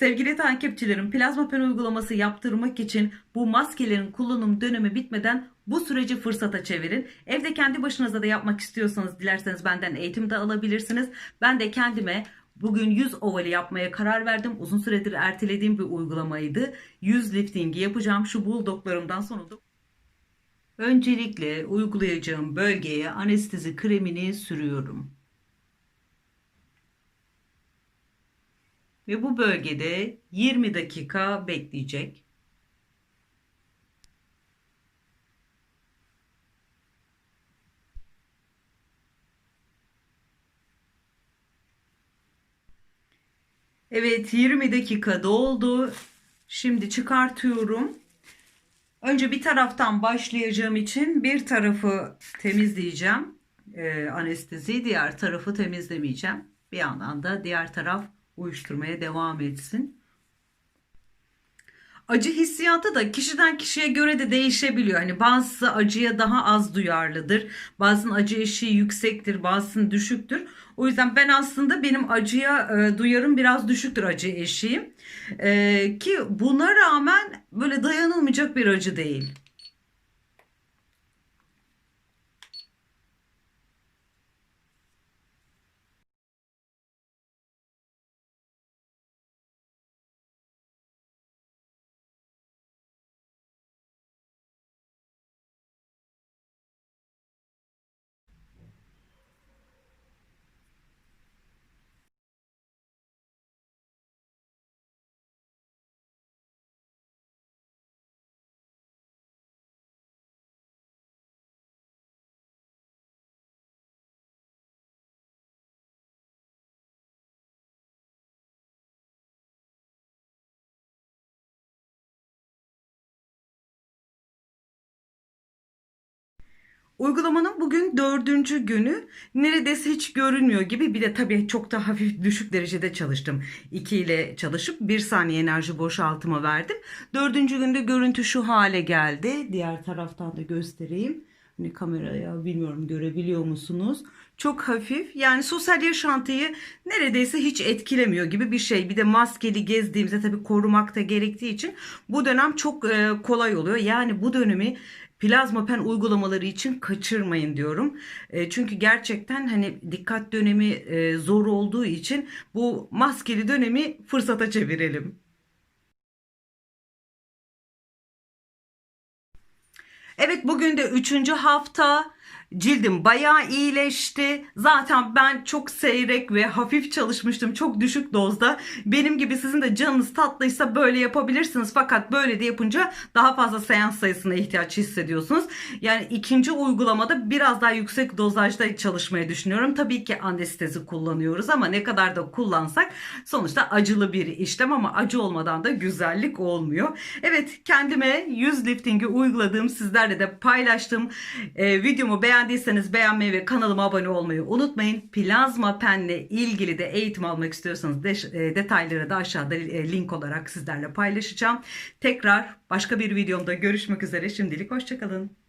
Sevgili takipçilerim, plazma pen uygulaması yaptırmak için bu maskelerin kullanım dönemi bitmeden bu süreci fırsata çevirin. Evde kendi başınıza da yapmak istiyorsanız dilerseniz benden eğitim de alabilirsiniz. Ben de kendime bugün yüz ovali yapmaya karar verdim. Uzun süredir ertelediğim bir uygulamaydı. Yüz liftingi yapacağım şu bulldoglarımdan sonunda. Öncelikle uygulayacağım bölgeye anestezi kremini sürüyorum. Ve bu bölgede 20 dakika bekleyecek. Evet 20 dakika doldu. Şimdi çıkartıyorum. Önce bir taraftan başlayacağım için bir tarafı temizleyeceğim. Ee, anestezi diğer tarafı temizlemeyeceğim. Bir yandan da diğer taraf uyuşturmaya devam etsin. Acı hissiyatı da kişiden kişiye göre de değişebiliyor. Hani bazısı acıya daha az duyarlıdır. Bazının acı eşiği yüksektir, bazısının düşüktür. O yüzden ben aslında benim acıya e, duyarım biraz düşüktür acı eşiğim. E, ki buna rağmen böyle dayanılmayacak bir acı değil. Uygulamanın bugün dördüncü günü neredeyse hiç görünmüyor gibi bir de tabii çok da hafif düşük derecede çalıştım. 2 ile çalışıp 1 saniye enerji boşaltıma verdim. Dördüncü günde görüntü şu hale geldi. Diğer taraftan da göstereyim. Hani kameraya bilmiyorum görebiliyor musunuz? Çok hafif yani sosyal yaşantıyı neredeyse hiç etkilemiyor gibi bir şey. Bir de maskeli gezdiğimizde tabii korumak da gerektiği için bu dönem çok e, kolay oluyor. Yani bu dönemi plazma pen uygulamaları için kaçırmayın diyorum. E, çünkü gerçekten hani dikkat dönemi e, zor olduğu için bu maskeli dönemi fırsata çevirelim. Evet bugün de üçüncü hafta. Cildim bayağı iyileşti. Zaten ben çok seyrek ve hafif çalışmıştım. Çok düşük dozda. Benim gibi sizin de canınız tatlıysa böyle yapabilirsiniz. Fakat böyle de yapınca daha fazla seans sayısına ihtiyaç hissediyorsunuz. Yani ikinci uygulamada biraz daha yüksek dozajda çalışmayı düşünüyorum. Tabii ki anestezi kullanıyoruz ama ne kadar da kullansak sonuçta acılı bir işlem ama acı olmadan da güzellik olmuyor. Evet kendime yüz liftingi uyguladığım sizlerle de paylaştım. Ee, beğendiyseniz beğenmeyi ve kanalıma abone olmayı unutmayın. Plazma penle ilgili de eğitim almak istiyorsanız de, e, detayları da aşağıda e, link olarak sizlerle paylaşacağım. Tekrar başka bir videomda görüşmek üzere. Şimdilik hoşçakalın.